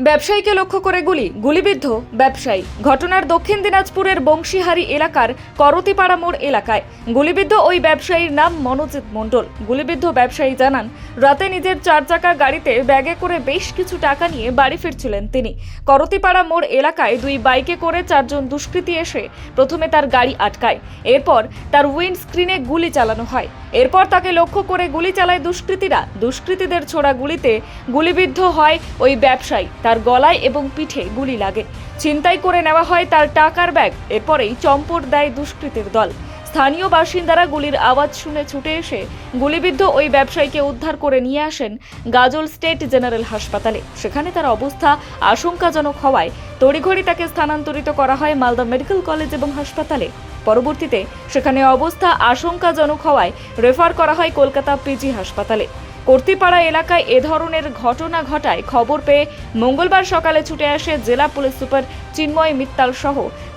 ব্যবসায়ীকে লক্ষ্য করে গুলি। গুলিবিদ্ধ ব্যবসায়ী। ঘটনার দক্ষিণ দিনাজপুরের বংশীহারি এলাকার করতিপাড়া মোড় এলাকায়। গুলিবিদ্ধ ওই ব্যবসায়ীর নাম মনোজিৎ মণ্ডল। গুলিবিদ্ধ ব্যবসায়ী জানান, রাতে নিজের চার চাকা গাড়িতে ব্যাগে করে বেশ কিছু টাকা নিয়ে বাড়ি ফিরছিলেন তিনি। করতিপাড়া মোড় এলাকায় দুই বাইকে করে চারজন দুষ্কৃতী এসে প্রথমে তার গাড়ি আটকায়। এরপর তার উইন্ড স্ক্রিনে গুলি চালানো হয়। এরপর তাকে লক্ষ্য করে গুলি চালায় দুষ্কৃতীরা। দুষ্কৃতীদের ছোড়া গুলিতে গুলিবিদ্ধ হয় ওই ব্যবসায়ী। তার গলায় এবং পিঠে গুলি লাগে। ছিনতাই করে নেওয়া হয় তার টাকার ব্যাগ। এরপরেই চম্পট দেয় দুষ্কৃতীর দল। স্থানীয় বাসিন্দারা গুলির আওয়াজ শুনে ছুটে এসে গুলিবিদ্ধ ওই ব্যবসায়ীকে উদ্ধার করে নিয়ে আসেন গাজল স্টেট জেনারেল হাসপাতালে। সেখানে তার অবস্থা আশঙ্কাজনক হওয়ায় তড়িঘড়ি তাকে স্থানান্তরিত করা হয় মালদা মেডিকেল কলেজ এবং হাসপাতালে। পরবর্তীতে সেখানে অবস্থা আশঙ্কাজনক হওয়ায় রেফার করা হয় কলকাতা পিজি হাসপাতালে। কর্তিপাড়া এলাকায় এ ধরনের ঘটনা ঘটায় খবর পেয়ে মঙ্গলবার সকালে ছুটে আসে জেলা পুলিশ সুপার চিন্ময় মিত্তাল সহ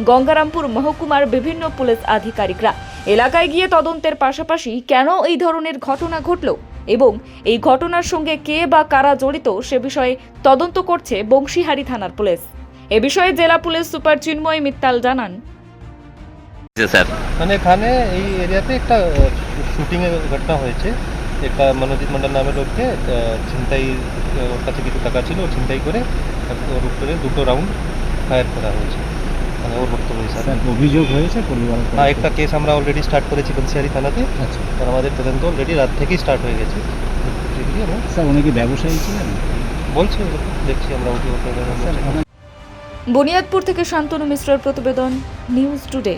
গঙ্গারামপুর মহকুমার বিভিন্ন পুলিশ আধিকারিকরা। এলাকায় গিয়ে তদন্তের পাশাপাশি কেন এই ধরনের ঘটনা ঘটল এবং এই ঘটনার সঙ্গে কে বা কারা জড়িত সে বিষয়ে তদন্ত করছে বংশীহারি থানার পুলিশ। এ বিষয়ে জেলা পুলিশ সুপার চিন্ময় মিত্তাল জানান। স্যার। মানে এখানে এই এরিয়াতে একটা শুটিং এর ঘটনা হয়েছে। একটা মনোজিৎ মন্ডল নামের লোককে ছিনতাই ওর কাছে কিছু টাকা ছিল ও ছিনতাই করে ওর উপরে দুটো রাউন্ড ফায়ার করা হয়েছে। মানে ওর বক্তব্য হিসাবে। অভিযোগ হয়েছে পরিবারের তরফ হ্যাঁ একটা কেস আমরা অলরেডি স্টার্ট করেছি বংশিয়ারি থানাতে। আচ্ছা। আর আমাদের তদন্ত অলরেডি রাত থেকেই স্টার্ট হয়ে গেছে। স্যার উনি কি ব্যবসায়ী ছিলেন? বলছি দেখছি আমরা বুনিয়াদপুর থেকে শান্তনু মিশ্রের প্রতিবেদন নিউজ টুডে